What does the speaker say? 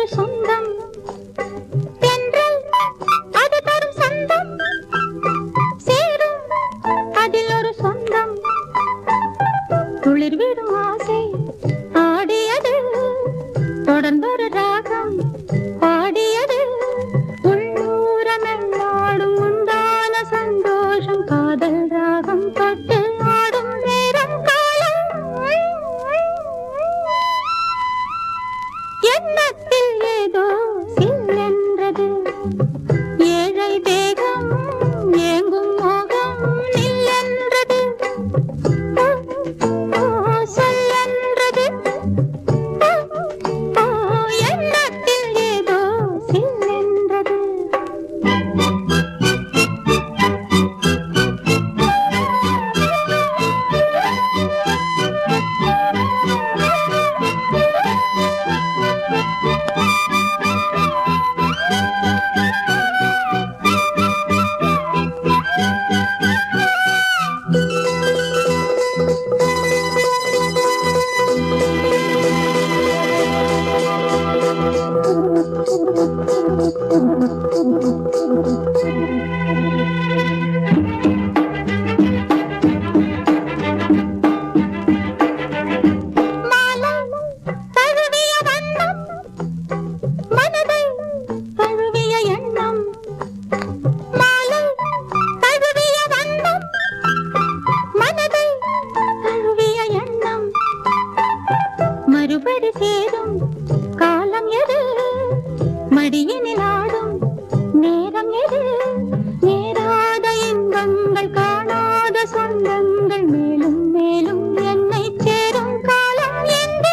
ஒரு சொந்தம். தென்றல் அது தரும் சொந்தம். சேரும் அதில் ஒரு சொந்தம். துளிர் ஆசை தேடும் காலம் எது? மடியினில் ஆடும் நேரம் எது? நேராத இன்பங்கள் காணாத சொந்தங்கள் மேலும் மேலும் என்னை சேரும் காலம் என்ன